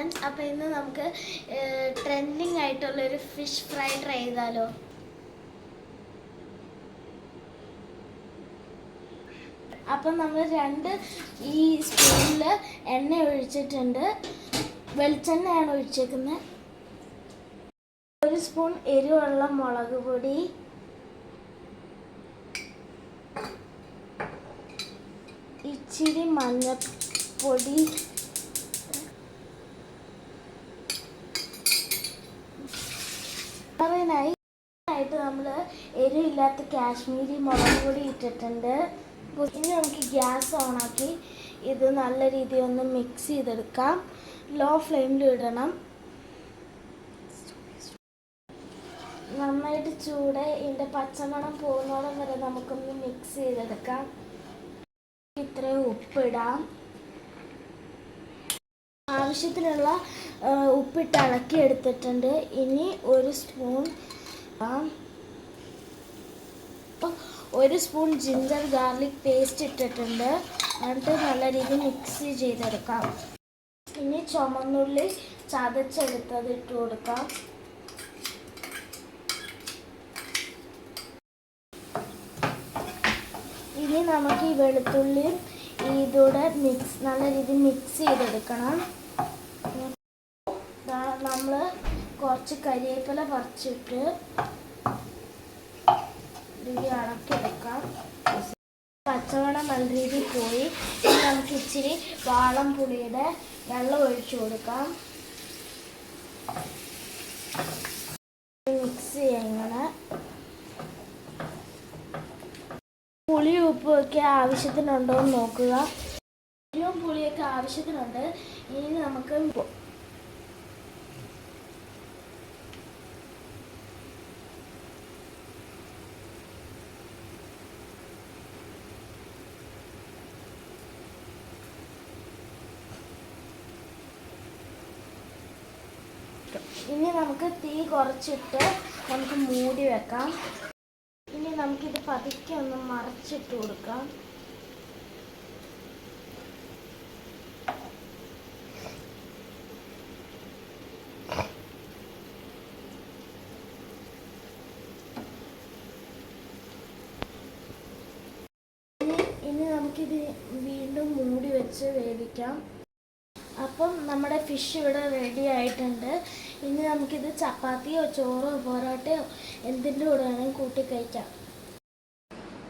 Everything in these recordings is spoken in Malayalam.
ഫ്രണ്ട്സ് അപ്പോൾ ഇന്ന് നമുക്ക് ട്രെൻഡിങ് ആയിട്ടുള്ള ഒരു ഫിഷ് ഫ്രൈ ട്രൈ ചെയ്താലോ? അപ്പം നമ്മൾ രണ്ട് ഈ സ്പൂണിൽ എണ്ണ ഒഴിച്ചിട്ടുണ്ട്. വെളിച്ചെണ്ണയാണ് ഒഴിച്ചേക്കുന്നത് ഒരു സ്പൂൺ എരിവുള്ള മുളക് പൊടി. ഇച്ചിരി മഞ്ഞപ്പൊടി. കളറിനായി ആയിട്ട് നമ്മൾ എരിവില്ലാത്ത കാശ്മീരി മുളക് പൊടി ഇട്ടിട്ടുണ്ട്. ഇനി നമുക്ക് ഗ്യാസ് ഓണാക്കി ഇത് നല്ല രീതിയിൽ ഒന്ന് മിക്സ് ചെയ്തെടുക്കാം. ലോ ഫ്ലെയിമിൽ ഇടണം. നന്നായിട്ട് ചൂട് ഇതിന്റെ പച്ചമണം പോകുന്നോളം വരെ നമുക്കൊന്ന് മിക്സ് ചെയ്തെടുക്കാം. ഇത്രയും ഉപ്പിടാം. ആവശ്യത്തിനുള്ള ഉപ്പിട്ട് ഇളക്കി എടുത്തിട്ടുണ്ട് ഇനി ഒരു സ്പൂൺ ഒരു സ്പൂൺ ജിഞ്ചർ ഗാർലിക് പേസ്റ്റ് ഇട്ടിട്ടുണ്ട്. എന്നിട്ട് നല്ല രീതിയിൽ മിക്സ് ചെയ്തെടുക്കാം. ഇനി ചുമന്നുള്ളി ചതച്ചെടുത്തത് ഇട്ട് കൊടുക്കാം. ഇനി നമുക്ക് ഈ വെളുത്തുള്ളിയും ഇതോടെ മിക്സ് നല്ല രീതിയിൽ മിക്സ് ചെയ്തെടുക്കണം. നമ്മൾ കുറച്ച് കരിവേപ്പില പറിച്ചിട്ട് രീതി ഇളക്കിയെടുക്കാം പച്ചവെള്ളം നല്ല രീതിയിൽ പോയി. നമുക്ക് ഇച്ചിരി വാളം പുളിയുടെ വെള്ളം ഒഴിച്ചു കൊടുക്കാം. മിക്സ് ചെയ്യാം പുളി ഉപ്പൊക്കെ ആവശ്യത്തിനുണ്ടോ എന്ന് നോക്കുക. പുളിയും പുളിയൊക്കെ ആവശ്യത്തിനുണ്ട്. ഇനി നമുക്ക് ഇനി നമുക്ക് തീ കുറച്ചിട്ട് നമുക്ക് മൂടി വെക്കാം. ഇനി നമുക്കിത് പതുക്കെ ഒന്ന് മറച്ചിട്ട് കൊടുക്കാം ഇനി നമുക്കിത് വീണ്ടും മൂടി വെച്ച് വേവിക്കാം. അപ്പം നമ്മുടെ ഫിഷ് ഇവിടെ റെഡി ആയിട്ടുണ്ട്. ഇനി നമുക്കിത് ചപ്പാത്തിയോ ചോറോ പൊറോട്ടയോ എന്തിന്റെ കൂടെ വേണമെങ്കിൽ കൂട്ടി കഴിക്കാം.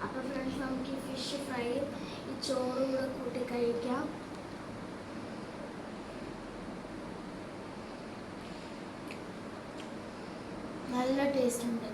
അപ്പം ഫ്രണ്ട്സ് നമുക്ക് ഈ ഫിഷ് ഫ്രൈയും ഈ ചോറും കൂടെ കൂട്ടി കഴിക്കാം. നല്ല ടേസ്റ്റ് ഉണ്ട്.